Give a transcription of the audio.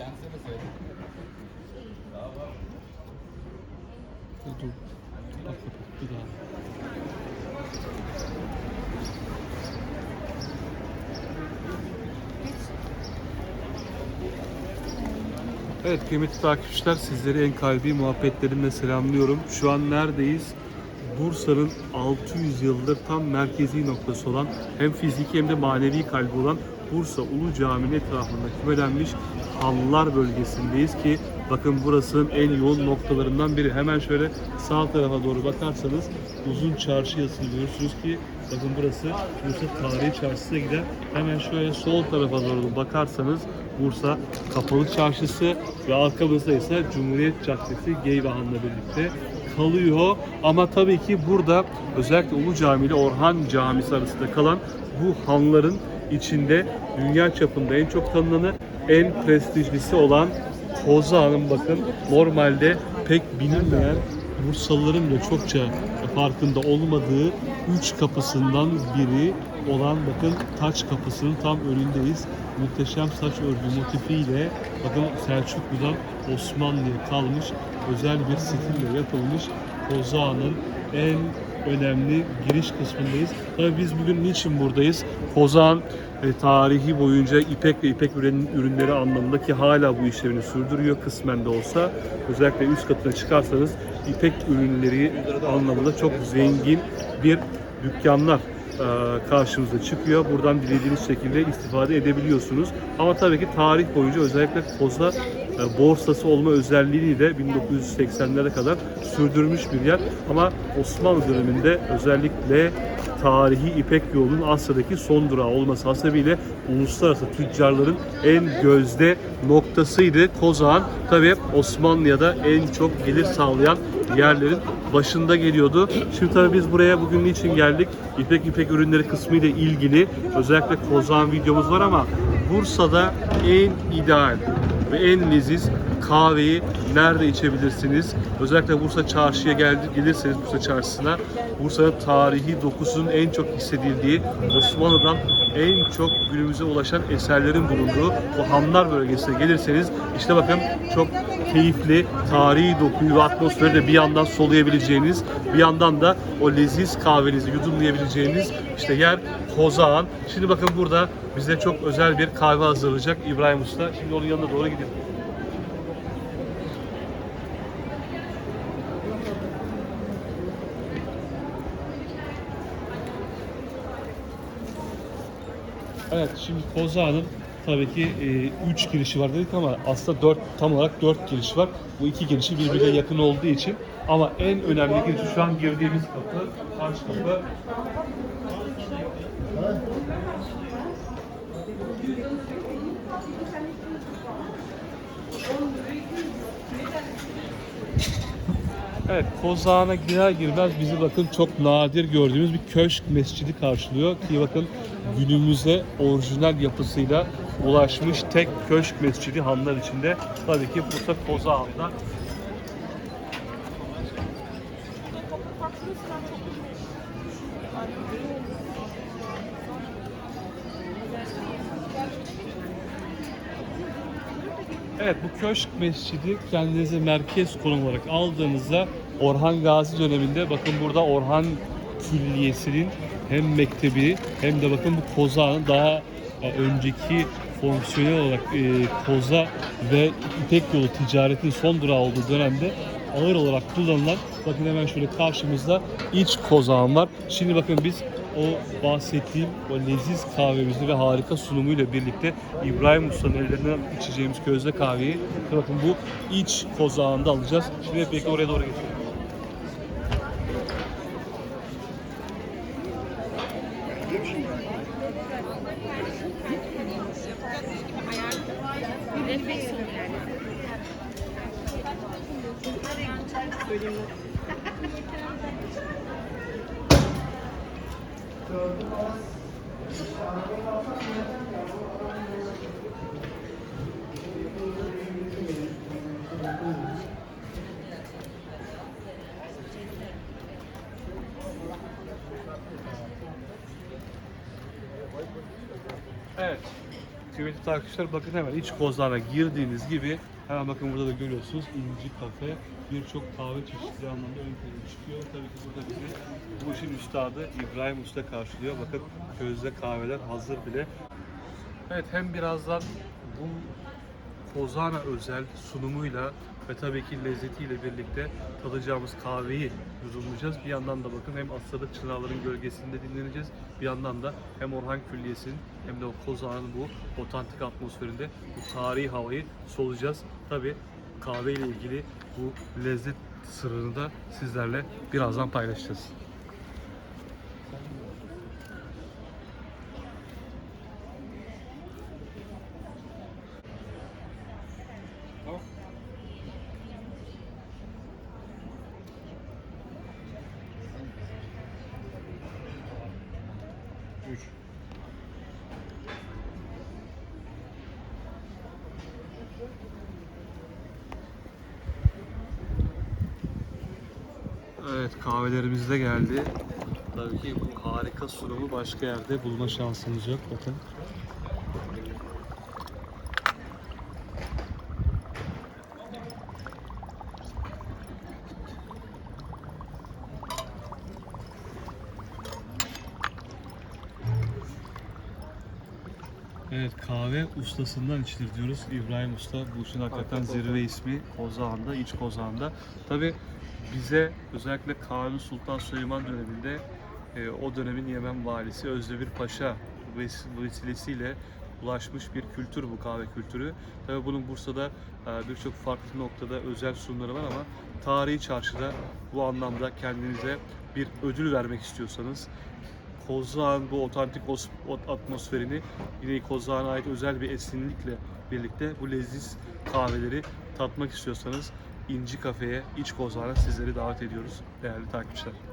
Kendisine de. Dur dur. Evet kıymetli takipçiler sizleri en kalbi muhabbetlerimle selamlıyorum. Şu an neredeyiz? Bursa'nın 600 yıldır tam merkezi noktası olan hem fiziki hem de manevi kalbi olan Bursa Ulu Camii'nin etrafında kümelenmiş Hanlar bölgesindeyiz ki bakın burasının en yoğun noktalarından biri. Hemen şöyle sağ tarafa doğru bakarsanız uzun çarşı yazısını görürsünüz ki bakın burası Bursa Tarihi Çarşısı'na gider. Hemen şöyle sol tarafa doğru bakarsanız Bursa Kapalı Çarşısı ve arkamızda ise Cumhuriyet Caddesi Geyvehan'la birlikte kalıyor. Ama tabii ki burada özellikle Ulu Cami ile Orhan Camisi arasında kalan bu hanların içinde dünya çapında en çok tanınanı, en prestijlisi olan Koza Hanım bakın normalde pek bilinmeyen Bursalıların da çokça farkında olmadığı üç kapısından biri olan bakın taç kapısının tam önündeyiz. Muhteşem saç örgü motifiyle bakın Selçuklu'dan Osmanlı'ya kalmış özel bir stille yapılmış Kozağa'nın en önemli giriş kısmındayız. Tabii biz bugün niçin buradayız? Kozağın e, tarihi boyunca ipek ve ipek ürün, ürünleri anlamında ki hala bu işlevini sürdürüyor kısmen de olsa. Özellikle üst katına çıkarsanız ipek ürünleri anlamında çok zengin bir dükkanlar karşımıza çıkıyor. Buradan dilediğiniz şekilde istifade edebiliyorsunuz. Ama tabii ki tarih boyunca özellikle Koza e, borsası olma özelliğini de 1980'lere kadar sürdürmüş bir yer. Ama Osmanlı döneminde özellikle tarihi İpek yolunun Asya'daki son durağı olması hasebiyle uluslararası tüccarların en gözde noktasıydı. Kozağan tabii Osmanlı'ya da en çok gelir sağlayan yerlerin başında geliyordu. Şimdi tabii biz buraya bugün niçin geldik? İpek İpek ürünleri kısmı ile ilgili özellikle Kozağan videomuz var ama Bursa'da en ideal ve en leziz kahveyi nerede içebilirsiniz? Özellikle Bursa Çarşı'ya gelirseniz Bursa Çarşısı'na Bursa'nın tarihi dokusunun en çok hissedildiği Osmanlı'dan en çok günümüze ulaşan eserlerin bulunduğu bu Hanlar bölgesine gelirseniz işte bakın çok keyifli tarihi dokuyu ve atmosferi de bir yandan soluyabileceğiniz bir yandan da o leziz kahvenizi yudumlayabileceğiniz işte yer Kozağan. Şimdi bakın burada bize çok özel bir kahve hazırlayacak İbrahim Usta. Şimdi onun yanına doğru gidelim. Evet şimdi Kozağan'ın tabii ki 3 girişi var dedik ama aslında 4 tam olarak 4 giriş var. Bu iki girişi birbirine yakın olduğu için ama en önemli girişi şu an girdiğimiz kapı, karşı kapı. Evet, Kozağan'a girer girmez bizi bakın çok nadir gördüğümüz bir köşk mescidi karşılıyor ki bakın günümüze orijinal yapısıyla ulaşmış tek köşk mescidi Hanlar içinde. Tabii ki Bursa Kozağan'da. Evet bu köşk mescidi kendinize merkez konum olarak aldığınızda Orhan Gazi döneminde bakın burada Orhan Külliyesi'nin hem mektebi hem de bakın bu kozağın daha e, önceki fonksiyonel olarak e, koza ve İpek yolu ticaretin son durağı olduğu dönemde ağır olarak kullanılan bakın hemen şöyle karşımızda iç kozağım var. Şimdi bakın biz o bahsettiğim o leziz kahvemizi ve harika sunumuyla birlikte İbrahim Usta'nın ellerinden içeceğimiz közde kahveyi bakın bu iç kozağında alacağız. Şimdi hep oraya doğru geçelim. Evet. Kıymetli takipçiler bakın hemen iç kozlarına girdiğiniz gibi hemen bakın burada da görüyorsunuz İnci Kafe birçok kahve çeşitli anlamda ön plana çıkıyor. Tabii ki burada bizi bu işin üstadı İbrahim Usta karşılıyor. Bakın közde kahveler hazır bile. Evet hem birazdan bu Kozana özel sunumuyla ve tabii ki lezzetiyle birlikte tadacağımız kahveyi yudumlayacağız. Bir yandan da bakın hem Asyalık Çınarların gölgesinde dinleneceğiz. Bir yandan da hem Orhan Külliyesi'nin hem de o Kozan'ın bu otantik atmosferinde bu tarihi havayı solacağız. Tabii kahve ile ilgili bu lezzet sırrını da sizlerle birazdan paylaşacağız. Evet kahvelerimiz de geldi. Tabii ki bu harika sunumu başka yerde bulma şansımız yok bakın. Evet kahve ustasından içilir diyoruz. İbrahim Usta bu işin hakikaten zirve ismi Kozağan'da, iç Kozağan'da. Tabi bize özellikle Kanuni Sultan Süleyman döneminde e, o dönemin Yemen valisi Özdemir Paşa ves- vesilesiyle ulaşmış bir kültür bu kahve kültürü. Tabi bunun Bursa'da e, birçok farklı noktada özel sunumları var ama tarihi çarşıda bu anlamda kendinize bir ödül vermek istiyorsanız Kozağın bu otantik atmosferini yine Kozağan'a ait özel bir esinlikle birlikte bu leziz kahveleri tatmak istiyorsanız İnci Kafe'ye, İç Kozağan'a sizleri davet ediyoruz değerli takipçiler.